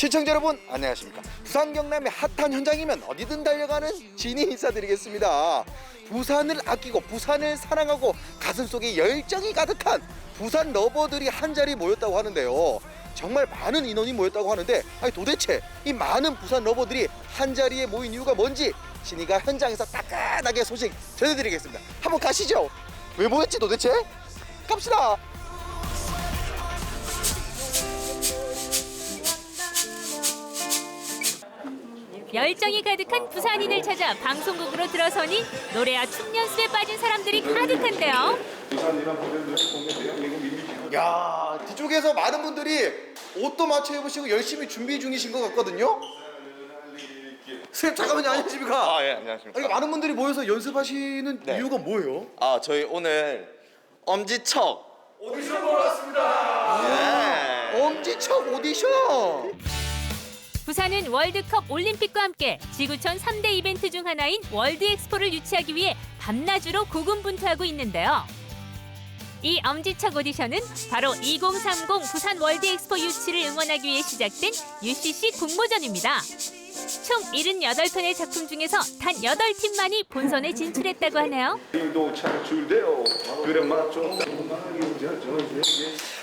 시청자 여러분 안녕하십니까? 부산 경남의 핫한 현장이면 어디든 달려가는 진이 인사드리겠습니다. 부산을 아끼고 부산을 사랑하고 가슴속에 열정이 가득한 부산 러버들이 한자리 모였다고 하는데요. 정말 많은 인원이 모였다고 하는데 아니 도대체 이 많은 부산 러버들이 한자리에 모인 이유가 뭔지 진이가 현장에서 따끈하게 소식 전해드리겠습니다. 한번 가시죠. 왜 모였지 도대체? 갑시다 열정이 가득한 부산인을 찾아 방송국으로 들어서니 노래와 춤 연습에 빠진 사람들이 가득한데요. 야 뒤쪽에서 많은 분들이 옷도 맞춰 입으시고 열심히 준비 중이신 것 같거든요. 선생님 잠깐만요 안녕하십니까? 아, 예, 안녕하십니까. 아니, 많은 분들이 모여서 연습하시는 네. 이유가 뭐예요? 아, 저희 오늘 엄지척. 오디션 보러 왔습니다. 예. 엄지척 오디션. 부산은 월드컵 올림픽과 함께 지구촌 3대 이벤트 중 하나인 월드 엑스포를 유치하기 위해 밤낮으로 고군분투하고 있는데요. 이 엄지척 오디션은 바로 2030 부산 월드 엑스포 유치를 응원하기 위해 시작된 UCC 공모전입니다. 총 78편의 작품 중에서 단 8팀만이 본선에 진출했다고 하네요.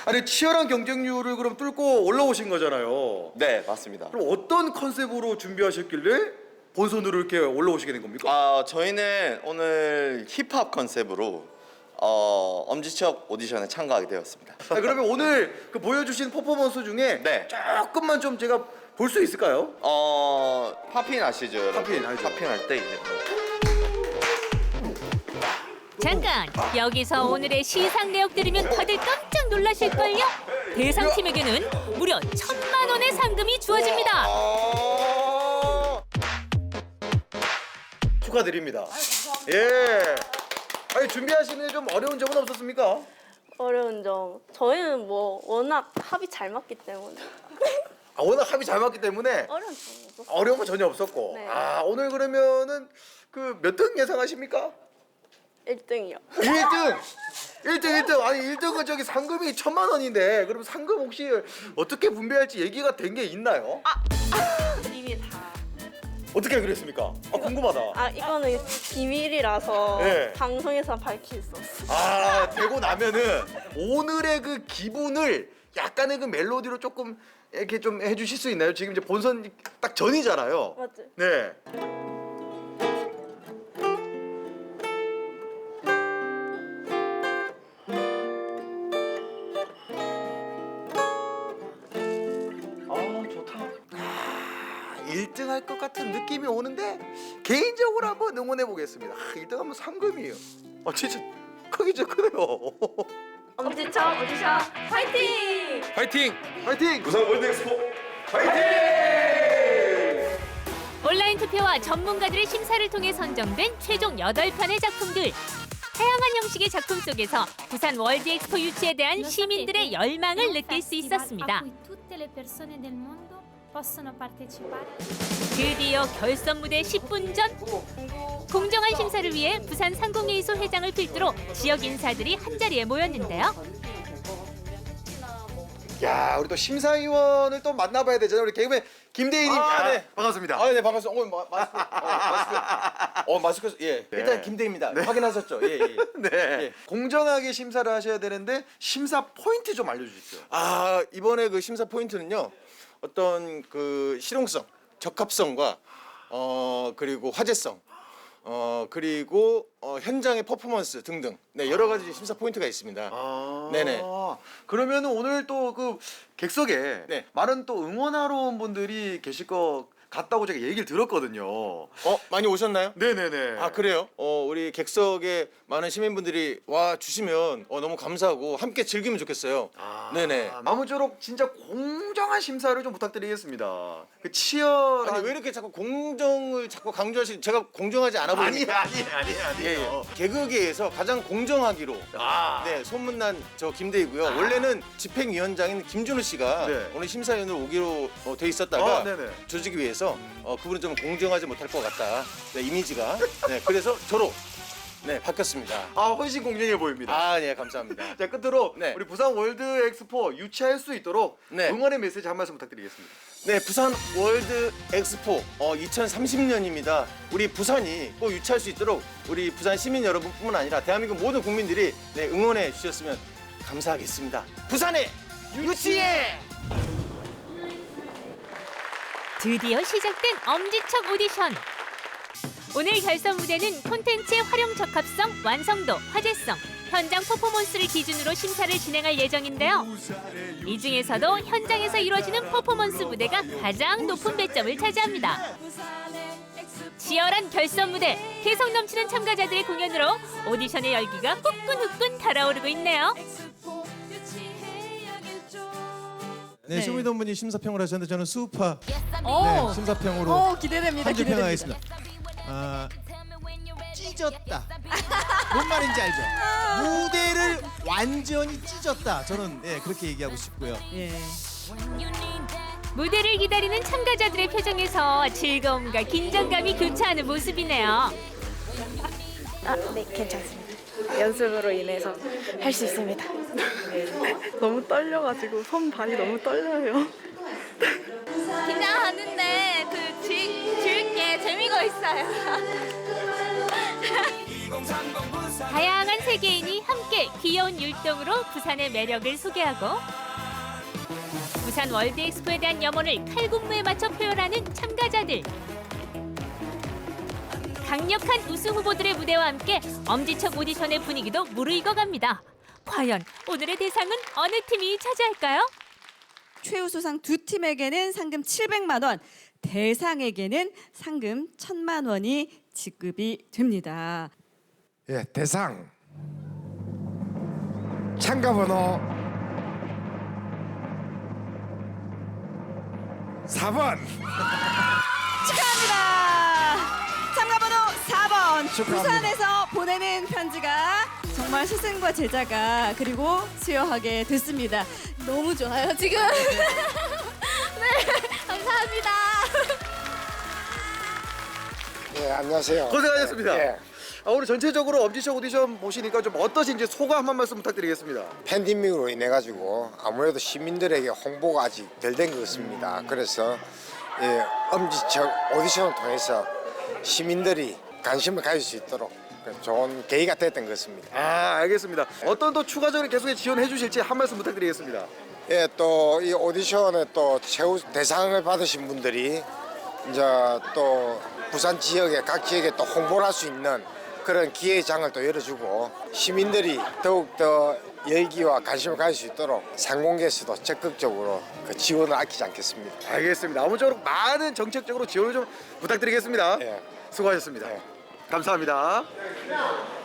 아니 치열한 경쟁률을 그럼 뚫고 올라오신 거잖아요. 네, 맞습니다. 그럼 어떤 컨셉으로 준비하셨길래 본선으로 이렇게 올라오시게 된 겁니까? 아, 저희는 오늘 힙합 컨셉으로 어, 엄지척 오디션에 참가하게 되었습니다. 아, 그러면 오늘 그 보여주신 퍼포먼스 중에 네. 조금만 좀 제가 볼 수 있을까요? 어, 팝핀 아시죠? 여러분? 팝핀 알죠. 팝핀 할 때 이제 잠깐 여기서 오늘의 시상 내역 들으면 다들 깜짝 놀라실걸요? 대상팀에게는 무려 천만 원의 상금이 주어집니다. 아~ 축하드립니다. 예. 아니 준비하시는 좀 어려운 점은 없었습니까? 어려운 점 저희는 뭐 워낙 합이 잘 맞기 때문에 아, 워낙 합이 잘 맞기 때문에 어려운 없었어요. 건 전혀 없었고. 네. 아 오늘 그러면은 그 몇 등 예상하십니까? 1등이요. 1등. 1등 1등 아니 1등은 저기 상금이 천만 원인데 그럼 상금 혹시 어떻게 분배할지 얘기가 된 게 있나요? 이미 다. 어떻게 그랬습니까? 아 궁금하다. 아 이거는 비밀이라서 네. 방송에서 밝힐 수 없어. 아 되고 나면은 오늘의 그 기분을 약간의 그 멜로디로 조금 이렇게 좀 해주실 수 있나요? 지금 이제 본선 딱 전이잖아요. 맞지? 네. 아 좋다. 아, 1등 할 것 같은 느낌이 오는데 개인적으로 한번 응원해 보겠습니다. 아, 1등 하면 상금이에요. 아 진짜 크기 진짜 크네요. 엄지척 오디션 파이팅! 파이팅! 파이팅! 부산 월드엑스포 온라인 투표와 전문가들의 심사를 통해 선정된 최종 8편의 작품들. 다양한 형식의 작품 속에서 부산 월드 엑스포 유치에 대한 시민들의 열망을 느낄 수 있었습니다. Possono partecipare. 드디어 결선 무대 10분 전 공정한 심사를 위해 부산 상공예의소 회장을 필두로 지역 인사들이 한 자리에 모였는데요. 야, 우리 또 심사위원을 또 만나봐야 되잖아요. 우리 개그맨 김대희님. 아, 네. 반갑습니다. 아, 네, 반갑습니다. 어, 마, 마스크. 어, 마스크. 어, 마스크. 예. 일단 김대입니다. 확인하셨죠? 예, 예. 네. 예. 공정하게 심사를 하셔야 되는데 심사 포인트 좀 알려 주십시오. 아, 이번에 그 심사 포인트는요. 어떤 그 실용성, 적합성과 어, 그리고 화제성. 어, 그리고 어, 현장의 퍼포먼스 등등. 네, 여러 가지 심사 포인트가 있습니다. 아, 네네. 그러면 오늘 또 그 객석에 네. 많은 또 응원하러 온 분들이 계실 것 같다고 제가 얘기를 들었거든요. 어, 많이 오셨나요? 네네네. 아 그래요? 어 우리 객석에 많은 시민분들이 와 주시면 어, 너무 감사하고 함께 즐기면 좋겠어요. 아, 네네. 아무쪼록 진짜 공 정한 심사를 좀 부탁드리겠습니다. 그 치열한 아니 왜 이렇게 자꾸 공정을 자꾸 강조하시? 제가 공정하지 않아 보입니까? 아니 아니 아니 예, 예. 개그계에서 가장 공정하기로 아. 네 소문난 저 김대희고요. 원래는 집행위원장인 김준우 씨가 네. 오늘 심사위원으로 오기로 어, 돼 있었다가 아, 네네. 조직이 위해서 어, 그분은 좀 공정하지 못할 것 같다. 네, 이미지가. 네, 그래서 저로 네 바뀌었습니다. 아 훨씬 공정해 보입니다. 아 네 감사합니다. 자 끝으로 네. 우리 부산 월드 엑스포 유치할 수 있도록 네. 응원의 메시지 한 말씀 부탁드리겠습니다. 네, 부산 월드 엑스포 어, 2030년입니다. 우리 부산이 꼭 유치할 수 있도록 우리 부산 시민 여러분뿐만 아니라 대한민국 모든 국민들이 네, 응원해 주셨으면 감사하겠습니다. 부산에 유치해! 드디어 시작된 엄지척 오디션. 오늘 결선 무대는 콘텐츠의 활용 적합성, 완성도, 화제성, 현장 퍼포먼스를 기준으로 심사를 진행할 예정인데요. 이 중에서도 현장에서 이루어지는 퍼포먼스 무대가 가장 높은 배점을 차지합니다. 치열한 결선 무대, 개성 넘치는 참가자들의 공연으로 오디션의 열기가 후끈후끈 달아오르고 있네요. 네, 쇼미더머니 심사평을 하셨는데 저는 수우파 오, 네, 심사평으로 오 기대됩니다. 한 줄 기대됩니다. 평하겠습니다. 아, 찢었다. 뭔 말인지 알죠? 무대를 완전히 찢었다. 저는 예, 그렇게 얘기하고 싶고요. 예. 무대를 기다리는 참가자들의 표정에서 즐거움과 긴장감이 교차하는 모습이네요. 아, 네, 괜찮습니다. 연습으로 인해서 할 수 있습니다. 너무 떨려가지고 손 발이 너무 떨려요. 긴장하는데 그 즐, 즐게 재미가 있어요. 다양한 세계인이 함께 귀여운 율동으로 부산의 매력을 소개하고 부산 월드 엑스포에 대한 염원을 칼군무에 맞춰 표현하는 참가자들. 강력한 우승 후보들의 무대와 함께 엄지척 오디션의 분위기도 무르익어갑니다. 과연 오늘의 대상은 어느 팀이 차지할까요? 최우수상 두 팀에게는 상금 700만 원, 대상에게는 상금 1000만 원이 지급이 됩니다. 예, 대상 참가 번호 4번 축하합니다. 참가번호 4번 축하합니다. 부산에서 보내는 편지가 정말 스승과 제자가 그리고 수여하게 됐습니다. 너무 좋아요 지금. 네 감사합니다. 예, 안녕하세요 고생하셨습니다. 예, 아, 오늘 전체적으로 엄지척 오디션 보시니까 좀 어떠신지 소감 한 말씀 부탁드리겠습니다. 팬데믹으로 인해 가지고 아무래도 시민들에게 홍보가 아직 덜 된 것 같습니다 그래서 예, 엄지척 오디션을 통해서 시민들이 관심을 가질 수 있도록 좋은 계기가 됐던 것 같습니다 아 알겠습니다. 어떤 또 추가적으로 계속 지원해 주실지 한 말씀 부탁드리겠습니다. 예, 또 이 오디션에 또 최우 대상을 받으신 분들이 이제 또 부산 지역에 각 지역에 또 홍보를 할 수 있는 그런 기회의 장을 또 열어주고 시민들이 더욱 더 열기와 관심을 가질 수 있도록 상공계에서도 적극적으로 그 지원을 아끼지 않겠습니다. 알겠습니다. 아무쪼록 많은 정책적으로 지원을 좀 부탁드리겠습니다. 예. 수고하셨습니다. 네. 감사합니다.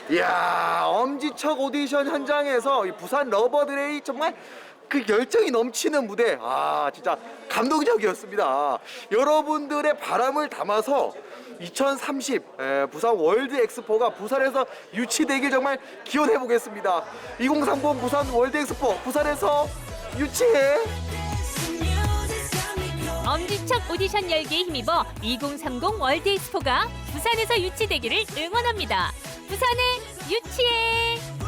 이야 엄지척 오디션 현장에서 이 부산 러버들의 정말 그 열정이 넘치는 무대 아 진짜 감동적이었습니다. 여러분들의 바람을 담아서 2030 에, 부산 월드 엑스포가 부산에서 유치되길 정말 기원해 보겠습니다. 2030 부산 월드 엑스포 부산에서 유치해. 엄지척 오디션 열기에 힘입어 2030 월드 엑스포가 부산에서 유치되기를 응원합니다. 부산에 유치해!